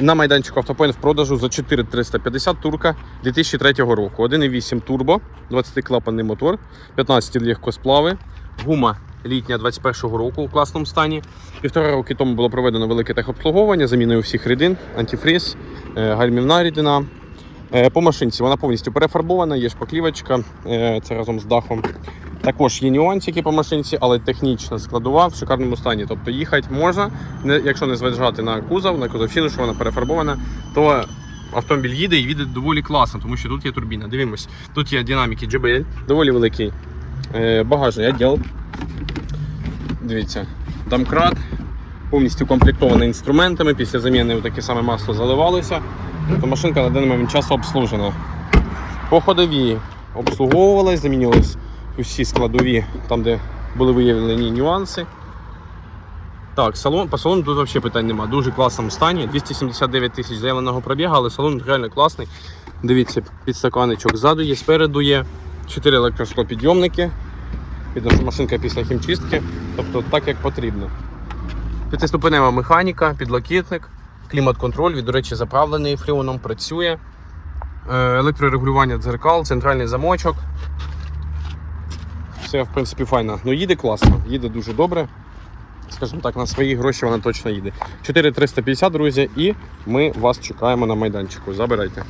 На майданчику автопоінт в продажу за 4350 турка 2003 року. 1,8 турбо, 20-клапанний мотор, 15 легкосплави, гума літня 21 року у класному стані. Півтора роки тому було проведено велике техобслуговування, заміною всіх рідин, антифріз, е, гальмівна рідина. Е, По машинці вона повністю перефарбована, є шпаклівочка, е, це разом з дахом. Також є нюансики по машинці, але технічна складова в шикарному стані. Тобто їхати можна, якщо не зважати на кузов, на кузовщину, що вона перефарбована, то автомобіль їде і їде доволі класно, тому що тут є турбіна. Дивимось, тут є динаміки JBL, доволі великий е, багажний відділ. Дивіться, домкрат, повністю укомплектований інструментами. Після заміни таке саме масло заливалося. Тобто машинка на даний момент часу обслужена. По ходовій обслуговувалась, усі складові, там, де були виявлені нюанси. Так, салон, по салону тут взагалі питань немає. Дуже класному стані. 279 тисяч заявленого пробігу, але салон реально класний. Дивіться, підстаканечок ззаду є, спереду є. 4 електросклопідйомники. Видно, що машинка після хімчистки. Тобто так, як потрібно. П'ятиступенева механіка, підлокітник, клімат-контроль, до речі, заправлений фреоном, працює. Е, Електрорегулювання дзеркал, центральний замочок. Все, в принципі, файно. Ну, їде класно, їде дуже добре. Скажімо так, на свої гроші вона точно їде. 4350, друзі, і ми вас чекаємо на майданчику. Забирайте.